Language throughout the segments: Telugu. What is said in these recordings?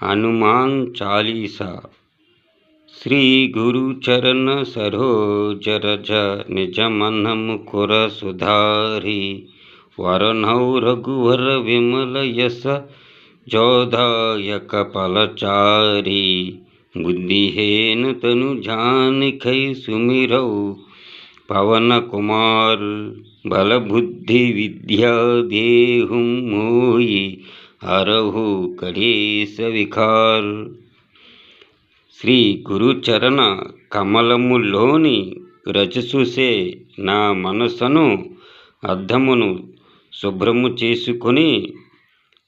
हनुमान चालीसा। श्री गुरु चरण सरोज रज निज मन मुकुर सुधारी। वरणौ रघुवर विमल यश जोधायक पलचारी। बुद्धिहेन तनु जानखै सुमिरौ। पवन कुमार बल बुद्धि विद्या देहु मोहि। हरहु कलेश వికార్ శ్రీ గురుచరణ కమలములోని రజసుసే నా మనసును అద్దమును శుభ్రము చేసుకొని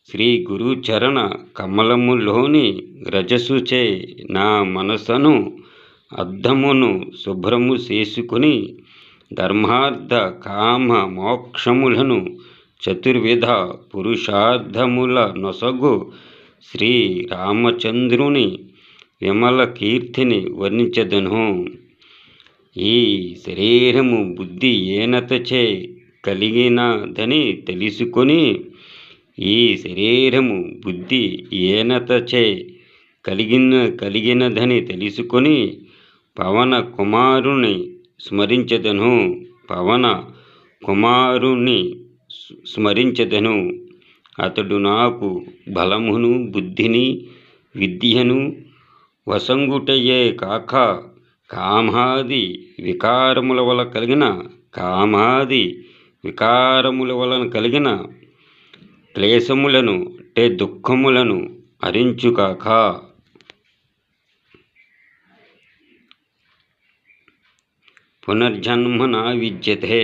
శ్రీ గురుచరణ కమలములోని రజసుచే నా మనసను అద్దమును శుభ్రము చేసుకుని ధర్మార్థ కామ మోక్షములను చతుర్విధ పురుషార్థముల నొసగు శ్రీ రామచంద్రుని విమల కీర్తిని వర్ణించదను. ఈ శరీరము బుద్ధి ఏనతచే కలిగినదని తెలుసుకొని ఈ శరీరము బుద్ధి ఏనతచే కలిగిన కలిగినదని తెలుసుకొని పవన కుమారుని స్మరించదను. పవన కుమారుని స్మరించదను. అతడు నాకు బలమును బుద్ధిని విద్యను వసంగుటయే కాక కామాది వికారముల వల్ల కలిగిన కామాది వికారముల వలన కలిగిన క్లేశములను అంటే దుఃఖములను హరించుకాక పునర్జన్మ నా విద్యతే